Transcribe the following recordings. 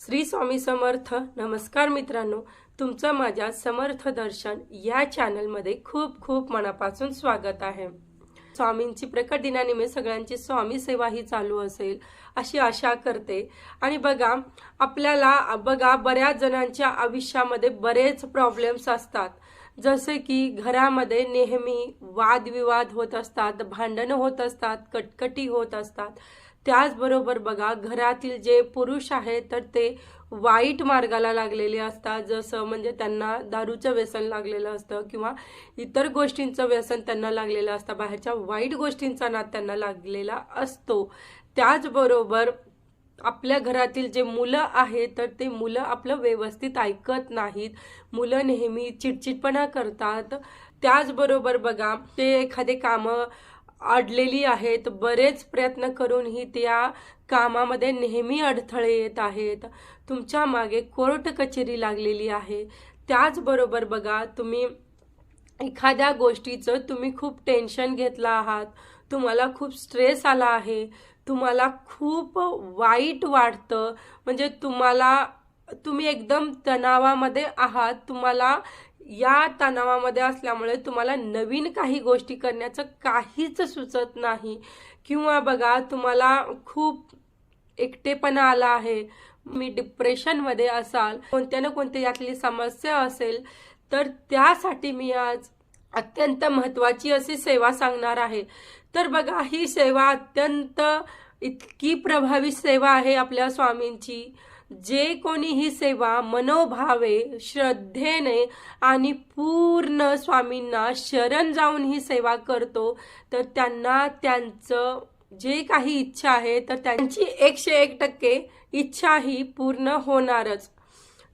श्री स्वामी समर्थ. नमस्कार मित्रांनो तुमचं माझ्या समर्थ दर्शन या चॅनलमध्ये खूप खूप मनापासून स्वागत आहे. स्वामींची प्रकट दिनानिमित्त सगळ्यांची स्वामी सेवा ही चालू असेल अशी आशा करते. आणि बघा आपल्याला बघा बऱ्याच जणांच्या आयुष्यामध्ये बरेच प्रॉब्लेम्स असतात. जसे की घरामध्ये नेहमी वादविवाद होत असतात भांडणं होत असतात कटकटी होत असतात. त्याचबरोबर बघा घरातील जे पुरुष आहेत तर ते वाईट मार्गाला लागलेले असतात. जसं म्हणजे त्यांना दारूचं व्यसन लागलेलं असतं किंवा इतर गोष्टींचं व्यसन त्यांना लागलेलं असतं. बाहेरच्या वाईट गोष्टींचा नाद त्यांना लागलेला असतो. त्याचबरोबर आपल्या घरातील जे मुलं आहेत तर ते मुलं आपलं व्यवस्थित ऐकत नाहीत. मुलं नेहमी चिडचिडपणा करतात. त्याचबरोबर बघा ते एखादे कामं अडलेली आहेत. बरेच प्रयत्न करूनही त्या कामामध्ये नेहमी अडथळे येत आहेत. तुमच्या मागे कोर्ट कचेरी लागलेली आहे. त्याचबरोबर बघा तुम्ही एखाद्या गोष्टीचं तुम्ही खूप टेन्शन घेतलं आहात. तुम्हाला खूप स्ट्रेस आला आहे. तुम्हाला खूप वाईट वाटतं. म्हणजे तुम्हाला तुम्ही एकदम तणावामध्ये आहात. तुम्हाला या तणावामध्ये असल्यामुळे तुम्हाला नवीन काही गोष्टी करण्याचं काहीच सुचत नाही. किंवा बघा तुम्हाला खूप एकटेपणा आला आहे. मी डिप्रेशनमध्ये असाल कोणत्या ना कोणत्या यातली समस्या असेल तर त्यासाठी मी आज अत्यंत महत्त्वाची अशी सेवा सांगणार आहे. तर बघा ही सेवा अत्यंत इतकी प्रभावी सेवा आहे आपल्या स्वामींची. जे कोणी ही सेवा मनोभावे श्रद्धेने आणि पूर्ण स्वामींना शरण जाऊन ही सेवा करतो तर त्यांना त्यांचं जे काही इच्छा आहे तर त्यांची एकशे एक टक्के इच्छा ही पूर्ण होणारच.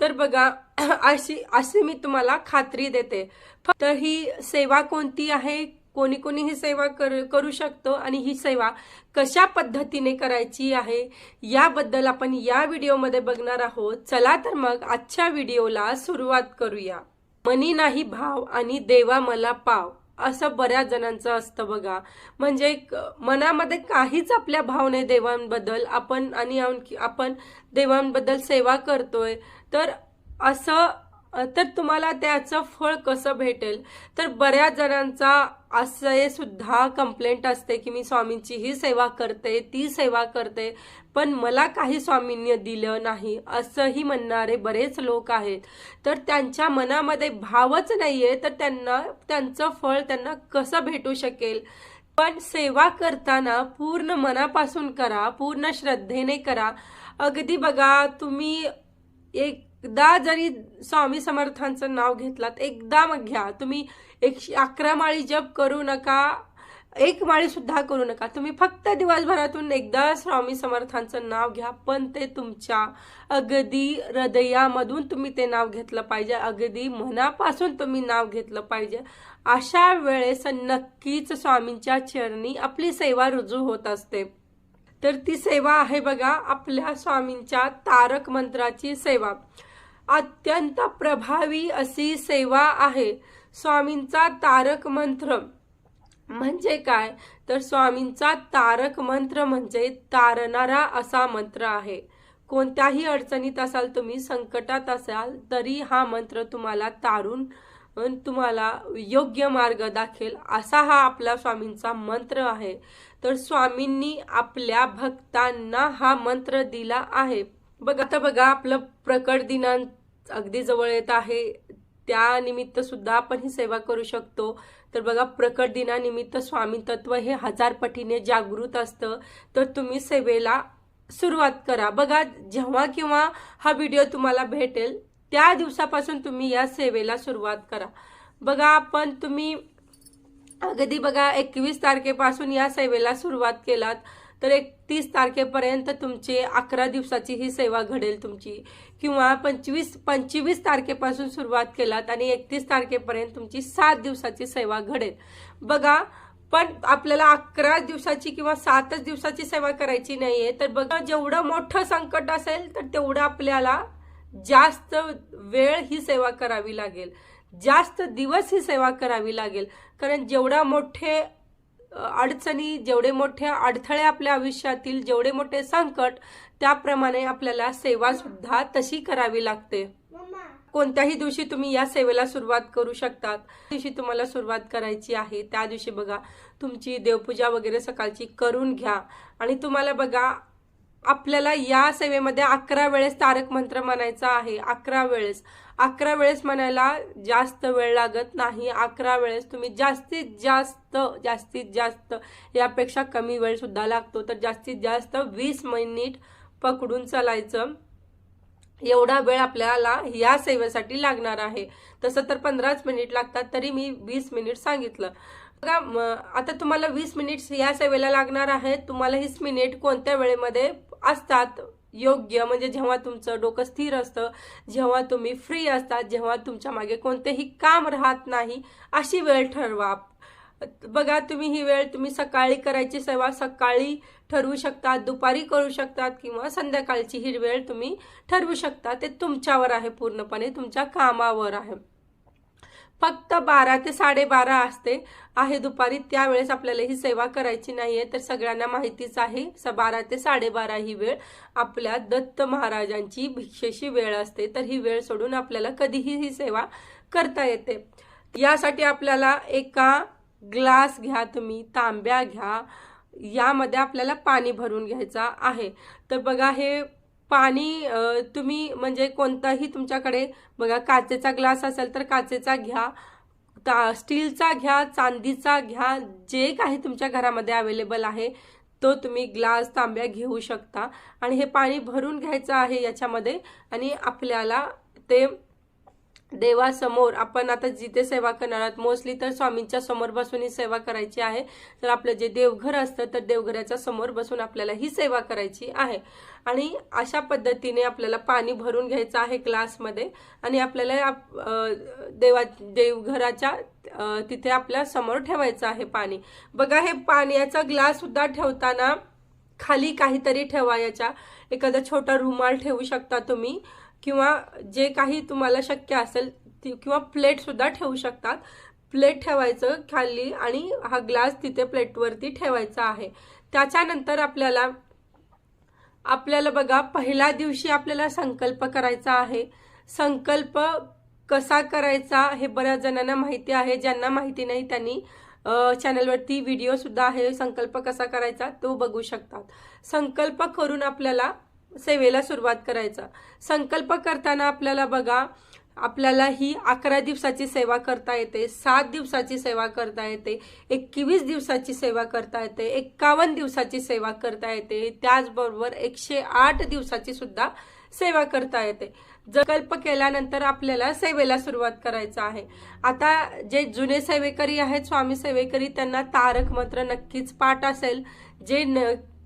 तर बघा अशी अशी मी तुम्हाला खात्री देते. फक्त ही सेवा कोणती आहे? कोणी कोणी ही सेवा कर करू शकतो आणि ही सेवा कशा पद्धतीने करायची आहे याबद्दल आपण या व्हिडिओमध्ये बघणार आहोत. चला तर मग आजच्या व्हिडिओला सुरुवात करूया. मनी नाही भाव आणि देवा मला पाव असं बऱ्याच जणांचं असतं बघा. म्हणजे मनामध्ये काहीच आपल्या भाव नाही देवांबद्दल आपण आणि आपण देवांबद्दल सेवा करतोय तर असं तर तुम्हाला त्याचं फळ कसं भेटेल? तर बऱ्याच जणांचा असं सुद्धा कंप्लेंट असते की मी स्वामींची ही सेवा करते ती सेवा करते. पण मला काही स्वामींनी दिलं नाही असंही म्हणणारे बरेच लोक आहेत. तर त्यांच्या मनामध्ये भावच नाही आहे तर त्यांना त्यांचं फळ त्यांना कसं भेटू शकेल? पण सेवा करताना पूर्ण मनापासून करा पूर्ण श्रद्धेने करा. अगदी बघा तुम्ही एक एकदा जरी स्वामी समर्थांचं नाव घेतलात एकदा मग घ्या. तुम्ही एकशे अकरा माळी जप करू नका एक माळी सुद्धा करू नका. तुम्ही फक्त दिवसभरातून एकदा स्वामी समर्थांचं नाव घ्या पण ते तुमच्या अगदी हृदयामधून तुम्ही ते नाव घेतलं पाहिजे. अगदी मनापासून तुम्ही नाव घेतलं पाहिजे. अशा वेळेस नक्कीच स्वामींच्या चरणी आपली सेवा रुजू होत असते. तर ती सेवा आहे बघा आपल्या स्वामींच्या तारक मंत्राची सेवा. अत्यंत प्रभावी अशी सेवा आहे. स्वामींचा तारक मंत्र म्हणजे काय? तर स्वामींचा तारक मंत्र म्हणजे तारणारा असा मंत्र आहे. कोणत्याही अडचणीत असाल तुम्ही संकटात असाल तरी हा मंत्र तुम्हाला तारून तुम्हाला योग्य मार्ग दाखेल असा हा आपला स्वामींचा मंत्र आहे. तर स्वामींनी आपल्या भक्तांना हा मंत्र दिला आहे. बघा आता बघा आपलं प्रकट दिनांक अगदी जवळ येत आहे. त्या निमित्त सुद्धा आपण ही सेवा करू शकतो. तर बघा प्रकट दिनानिमित्त स्वामी तत्व हे हजार पटीने जागृत असतं. तर तुम्ही सेवेला सुरुवात करा. बघा जेव्हा किंवा हा व्हिडिओ तुम्हाला भेटेल त्या दिवसापासून तुम्ही या सेवेला सुरुवात करा. बघा आपण तुम्ही अगदी बघा एकवीस तारखेपासून या सेवेला सुरुवात केलात. तर एक तीस तारखेपर्यंत तुमची अकरा दिवसाची ही सेवा घडेल तुमची. किंवा पंचवीस पंचवीस तारखेपासून सुरुवात केलात आणि एकतीस तारखेपर्यंत तुमची सात दिवसाची सेवा घडेल. बघा पण आपल्याला अकरा दिवसाची किंवा सातच दिवसाची सेवा करायची नाहीये. तर बघा जेवढं मोठं संकट असेल तर तेवढं आपल्याला जास्त वेळ ही सेवा करावी लागेल. जास्त दिवस ही सेवा करावी लागेल. कारण जेवढा मोठे अडचणी जेवढे मोठे अडथळे आपल्या आयुष्यातील जेवढे मोठे संकट त्याप्रमाणे आपल्याला सेवा सुद्धा तशी करावी लागते. कोणत्याही दिवशी तुम्ही या सेवेला सुरुवात करू शकतात. दिवशी तुम्हाला सुरुवात करायची आहे. त्या दिवशी बघा तुमची देवपूजा वगैरे सकाळची करून घ्या. आणि तुम्हाला बघा आपल्याला या सेवेमध्ये अकरा वेळेस तारक मंत्र म्हणायचा आहे. अकरा वेळेस. अकरा वेळेस म्हणायला जास्त वेळ लागत नाही. अकरा वेळेस तुम्ही जास्तीत जास्त जास्तीत जास्त यापेक्षा कमी वेळ सुद्धा लागतो. तर जास्तीत जास्त वीस मिनिट पकडून चालायचं. एवढा वेळ आपल्याला या सेवेसाठी लागणार आहे. तसं तर पंधराच मिनिट लागतात तरी मी वीस मिनिट सांगितलं. बघा आता तुम्हाला वीस मिनिट्स या सेवेला लागणार आहे तुम्हाला हीच मिनिट कोणत्या वेळेमध्ये असतात योग्य म्हणजे जेव्हा तुमचं डोकं स्थिर असतं जेव्हा तुम्ही फ्री असतात जेव्हा तुमच्या मागे कोणतेही काम राहत नाही अशी वेळ ठरवा. बघा तुम्ही ही वेळ तुम्ही सकाळी करायची सेवा सकाळी ठरवू शकता दुपारी करू शकतात किंवा संध्याकाळची ही वेळ तुम्ही ठरवू शकता. ते तुमच्यावर आहे पूर्णपणे तुमच्या कामावर आहे. फक्त बारा ते साडेबारा असते आहे दुपारी. त्यावेळेस आपल्याला ही सेवा करायची नाहीये तर सगळ्यांना माहितीच आहे. स बारा ते साडेबारा ही वेळ आपल्या दत्त महाराजांची भिक्षेची वेळ असते. तर ही वेळ सोडून आपल्याला कधीही ही सेवा करता येते. यासाठी आपल्याला एका ग्लास घ्या तुम्ही तांब्या घ्या. यामध्ये आपल्याला पाणी भरून घ्यायचं आहे. तर बघा हे पाणी तुम्ही म्हणजे कोणताही तुमच्याकडे बघा काचेचा ग्लास असेल तर काचेचा घ्या ता स्टीलचा घ्या चांदीचा घ्या जे काही तुमच्या घरामध्ये अवेलेबल आहे तो तुम्ही ग्लास तांब्या घेऊ शकता. आणि हे पाणी भरून घ्यायचं आहे याच्यामध्ये आणि आपल्याला ते देवासमोर आपण आता जिथे सेवा करणार आहोत मोस्टली तर स्वामींच्या समोर बसून ही सेवा करायची आहे. तर आपलं जे देवघर असतं तर देवघराच्या समोर बसून आपल्याला ही सेवा करायची आहे. आणि अशा पद्धतीने आपल्याला पाणी भरून घ्यायचं आहे ग्लासमध्ये आणि आपल्याला आप- देवा देवघराच्या तिथे आपल्यासमोर ठेवायचं आहे पाणी. बघा हे पाण्याचा ग्लास सुद्धा ठेवताना खाली काहीतरी ठेवा याच्या. एखादा छोटा रुमाल ठेवू शकता तुम्ही. किंवा जे काही तुम्हाला शक्य असेल ती किंवा प्लेटसुद्धा ठेवू शकतात. प्लेट ठेवायचं खाली आणि हा ग्लास तिथे प्लेटवरती ठेवायचा आहे. त्याच्यानंतर आपल्याला आपल्याला बघा पहिल्या दिवशी आपल्याला संकल्प करायचा आहे. संकल्प कसा करायचा हे बऱ्याच जणांना माहिती आहे. ज्यांना माहिती नाही त्यांनी चॅनलवरती व्हिडिओसुद्धा आहे. संकल्प कसा करायचा तो बघू शकतात. संकल्प करून आपल्याला सेवेला सुरुवात करायचा. संकल्प करताना आपल्याला बघा आपल्याला ही अकरा दिवसाची सेवा करता येते सात दिवसाची सेवा करता येते एकवीस दिवसाची सेवा करता येते एक्कावन्न दिवसाची सेवा करता येते त्याचबरोबर एकशे आठ दिवसाची सुद्धा सेवा करता येते. जकल्प केल्यानंतर आपल्याला सेवेला सुरुवात करायचं आहे. आता जे जुने सेवेकरी आहेत स्वामी सेवेकरी त्यांना तारक मंत्र नक्कीच पाठ असेल. जे न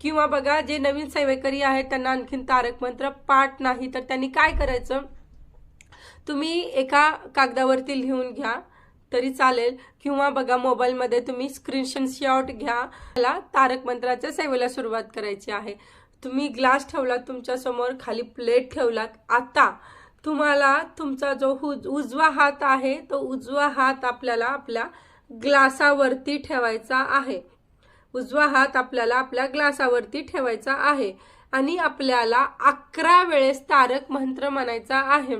किंवा बघा जे नवीन सेवेकरी आहेत त्यांना आणखीन तारक मंत्र पाठ नाही तर त्यांनी काय करायचं? तुम्ही एका कागदावरती लिहून घ्या तरी चालेल. किंवा बघा मोबाईलमध्ये तुम्ही स्क्रीनशॉट घ्या. मला तारक मंत्राच्या सेवेला सुरुवात करायची आहे. तुम्ही ग्लास ठेवलात तुमच्यासमोर खाली प्लेट ठेवलात. आता तुम्हाला तुमचा जो उज उजवा हात आहे तो उजवा हात आपल्याला आपल्या ग्लासावरती ठेवायचा आहे. उजवा हात आपल्याला आपल्या ग्लासावरती ठेवायचा आहे आणि आपल्याला अकरा वेळेस तारक मंत्र म्हणायचा आहे.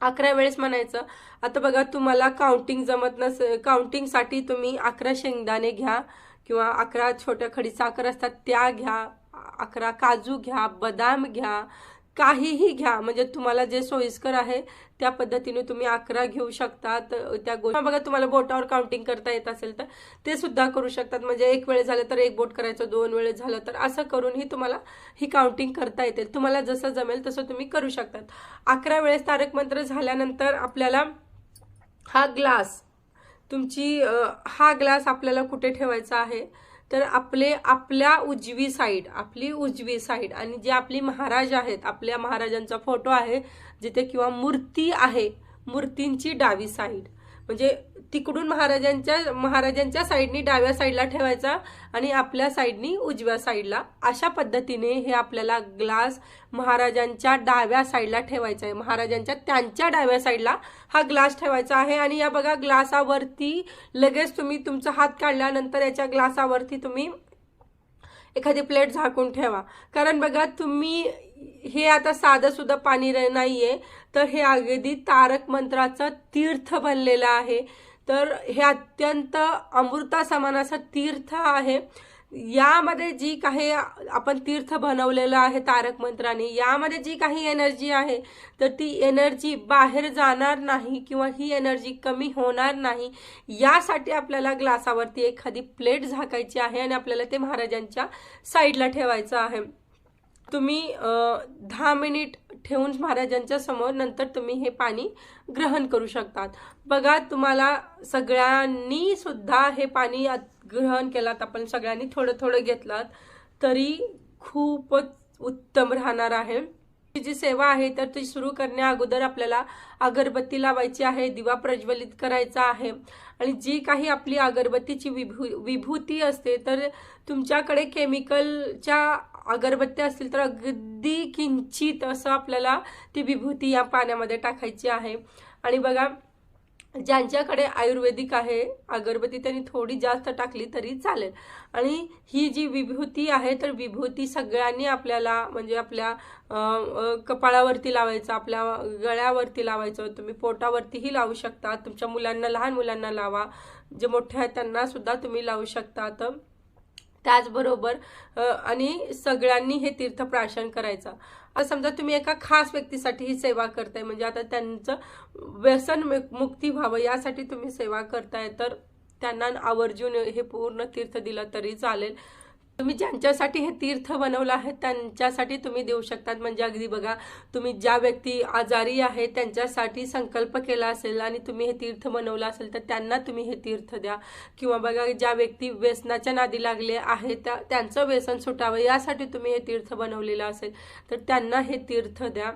अकरा वेळेस म्हणायचं. आता बघा तुम्हाला काउंटिंग जमत नस काउंटिंगसाठी तुम्ही अकरा शेंगदाणे घ्या किंवा अकरा छोट्या खडी साखर असतात त्या घ्या अकरा काजू घ्या बदाम घ्या काहीही घ्या. म्हणजे तुम्हाला जे सोयीस्कर आहे त्या पद्धतीने तुम्ही अकरा घेऊ शकतात त्या गोष्टी बघा तुम्हाला बोटावर काउंटिंग करता येत असेल तर ते सुद्धा करू शकतात. म्हणजे एक वेळ झालं तर एक बोट करायचं दोन वेळ झालं तर असं करूनही तुम्हाला ही काउंटिंग करता येते. तुम्हाला जसं जमेल तसं तुम्ही करू शकतात. अकरा वेळेस तारक मंत्र झाल्यानंतर आपल्याला हा ग्लास तुमची हा ग्लास आपल्याला कुठे ठेवायचा आहे? तर आपले आपल्या उजवी साईड आपली उजवी साईड आणि जे आपली महाराज आहेत आपल्या महाराजांचा फोटो आहे जिथे किंवा मूर्ती आहे मूर्तींची डावी साईड म्हणजे तिकडून महाराजांच्या महाराजांच्या साईडनी डाव्या साईडला ठेवायचा आणि आपल्या साईडनी उजव्या साईडला अशा पद्धतीने हे आपल्याला ग्लास महाराजांच्या डाव्या साईडला ठेवायचा आहे. महाराजांच्या त्यांच्या डाव्या साईडला हा ग्लास ठेवायचा आहे आणि या बघा ग्लासावरती लगेच तुम्ही तुमचा हात काढल्यानंतर याच्या ग्लासावरती तुम्ही एखादी प्लेट झाकून ठेवा. कारण बघा तुम्ही हे आता साधं सुद्धा पाणी नाही नाहीये. तर हे अगदी तारक मंत्राचं तीर्थ बनलेलं आहे. तर हे अत्यंत अमृता समान असं तीर्थ आहे. यामध्ये जी काही आपण तीर्थ बनवलेलं आहे तारक मंत्राने यामध्ये जी काही एनर्जी आहे तर ती एनर्जी बाहेर जाणार नाही किंवा ही एनर्जी कमी होणार नाही यासाठी आपल्याला ग्लासावरती एखादी प्लेट झाकायची आहे आणि आपल्याला ते महाराजांच्या साईडला ठेवायचं आहे. तुम्ही दहा मिनिट ठेवून महाराजांच्या समोर नंतर तुम्ही हे पाणी ग्रहण करू शकतात. बघा तुम्हाला सगळ्यांनी सुद्धा हे पाणी आत- ग्रहण केलात आपण सगळ्यांनी थोडं थोडं घेतलात तरी खूपच उत्तम राहणार आहे. जी सेवा आहे तर ती सुरू करण्या अगोदर आपल्याला अगरबत्ती लावायची आहे दिवा प्रज्वलित करायचा आहे. आणि जी काही आपली अगरबत्तीची विभू विभूती असते तर तुमच्याकडे केमिकलच्या अगरबत्त्या असतील तर अगदी किंचित असं आपल्याला ती विभूती या पाण्यामध्ये टाकायची आहे. आणि बघा ज्यांच्याकडे आयुर्वेदिक आहे अगरबत्ती त्यांनी थोडी जास्त टाकली तरी चालेल. आणि ही जी विभूती आहे तर विभूती सगळ्यांनी आपल्याला म्हणजे आपल्या कपाळावरती लावायचं आपल्या गळ्यावरती लावायचं तुम्ही पोटावरतीही लावू शकता तुमच्या मुलांना लहान मुलांना लावा जे मोठे आहेत त्यांना सुद्धा तुम्ही लावू शकता. तर त्याचबरोबर आणि सगळ्यांनी हे तीर्थ प्राशन करायचं. आता समजा तुम्ही एका खास व्यक्तीसाठी ही सेवा करताय म्हणजे आता त्यांचं व्यसन मुक्ती व्हावं यासाठी तुम्ही सेवा करताय तर त्यांना आवर्जून हे पूर्ण तीर्थ दिलं तरी चालेल. तुम्ही ज्यांच्यासाठी हे तीर्थ बनवलं आहे त्यांच्यासाठी तुम्ही देऊ शकतात. म्हणजे अगदी बघा तुम्ही ज्या व्यक्ती आजारी आहे त्यांच्यासाठी संकल्प केला असेल आणि तुम्ही हे तीर्थ बनवलं असेल तर त्यांना तुम्ही हे तीर्थ द्या. किंवा बघा ज्या व्यक्ती व्यसनाच्या नादी लागले आहे त्या त्यांचं व्यसन सुटावं यासाठी तुम्ही हे तीर्थ बनवलेलं असेल तर त्यांना हे तीर्थ द्या.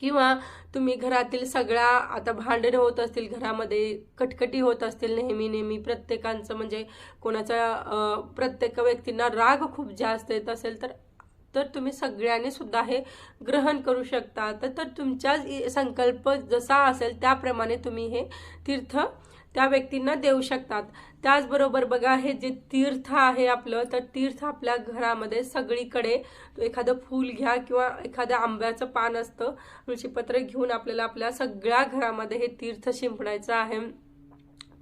किंवा तुम्ही घरातील सगळ्या आता भांडणं होत असतील घरामध्ये कटकटी होत असतील नेहमी नेहमी प्रत्येकांचं म्हणजे कोणाचा प्रत्येक व्यक्तींना राग खूप जास्त येत असेल तर तर तुम्ही सगळ्यांनी सुद्धा हे ग्रहण करू शकता. तर तर तुमचा संकल्प जसा असेल त्याप्रमाणे तुम्ही हे तीर्थ त्या व्यक्तींना देऊ शकतात. त्याचबरोबर बघा हे जे तीर्थ आहे आपलं तर तीर्थ आपल्या घरामध्ये सगळीकडे एखादं फूल घ्या किंवा एखादं आंब्याचं पान असतं तुळशीपत्र घेऊन आपल्याला आपल्या सगळ्या घरामध्ये हे तीर्थ शिंपडायचं आहे.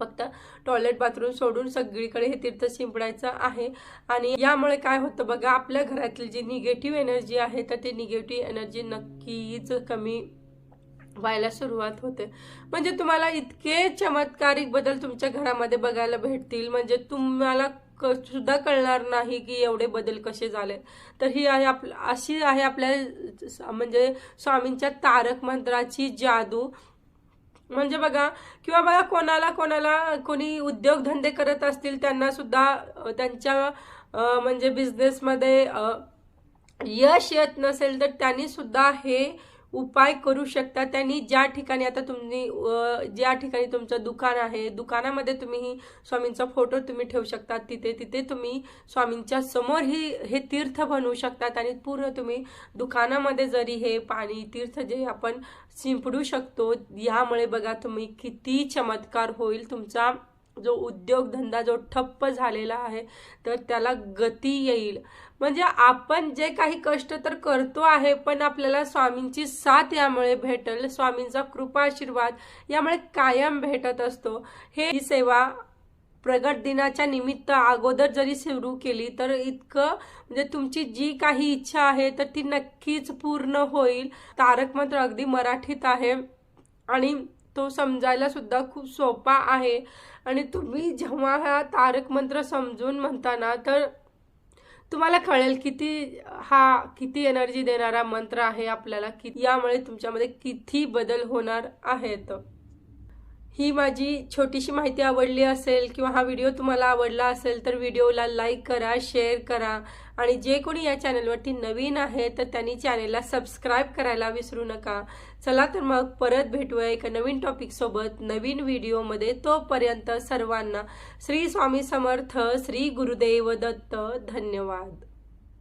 फक्त टॉयलेट बाथरूम सोडून सगळीकडे हे तीर्थ शिंपडायचं आहे. आणि यामुळे काय होतं बघा आपल्या घरातली जी निगेटिव्ह एनर्जी आहे तर ती निगेटिव्ह एनर्जी नक्कीच कमी व्हायला सुरुवात होते. म्हणजे तुम्हाला इतके चमत्कारिक बदल तुमच्या घरामध्ये बघायला भेटतील. म्हणजे तुम्हाला क सुद्धा कळणार नाही की एवढे बदल कसे झाले. तर ही आहे आप अशी आहे आपल्या म्हणजे स्वामींच्या तारक मंत्राची जादू. म्हणजे बघा किंवा बघा कोणाला कोणाला कोणी उद्योगधंदे करत असतील त्यांना सुद्धा त्यांच्या म्हणजे बिझनेसमध्ये यश येत नसेल तर त्यांनी सुद्धा हे उपाय करू शकता. त्यांनी ज्या ठिकाणी आता तुम्ही ज्या ठिकाणी तुमचं दुकान आहे दुकानामध्ये तुम्ही ही स्वामींचा फोटो तुम्ही ठेवू शकता. तिथे तिथे तुम्ही स्वामींच्या समोर ही हे तीर्थ बनवू शकतात आणि पूर्ण तुम्ही दुकानामध्ये जरी हे पाणी तीर्थ जे आपण शिंपडू शकतो यामुळे बघा तुम्ही किती चमत्कार होईल तुमचा जो उद्योगधंदा जो ठप्प झालेला आहे तर त्याला गती येईल. म्हणजे आपण जे काही कष्ट तर करतो आहे पण आपल्याला स्वामींची साथ यामुळे भेटेल स्वामींचा कृपा आशीर्वाद यामुळे कायम भेटत असतो. हे ही सेवा प्रगट दिनाच्या निमित्त अगोदर जरी सुरू केली तर इतकं म्हणजे तुमची जी काही इच्छा आहे तर ती नक्कीच पूर्ण होईल. तारक मंत्र अगदी मराठीत आहे आणि तो समजायला सुद्धा खूप सोपा आहे. आणि तुम्ही जेव्हा हा तारक मंत्र समजून म्हणताना तर तुम्हाला कळेल किती हा किती एनर्जी देणारा मंत्र आहे आपल्याला की यामुळे तुमच्यामध्ये किती बदल होणार आहेत. ही माझी छोटीशी माहिती आवडली असेल किंवा हा व्हिडिओ तुम्हाला आवडला असेल तर व्हिडिओला लाईक करा शेअर करा. आणि जे कोणी या चॅनलवरती नवीन आहे तर त्यांनी चॅनेलला सबस्क्राईब करायला विसरू नका. चला तर मग परत भेटूया एका नवीन टॉपिकसोबत नवीन व्हिडिओमध्ये तोपर्यंत सर्वांना श्री स्वामी समर्थ श्री गुरुदेव दत्त धन्यवाद.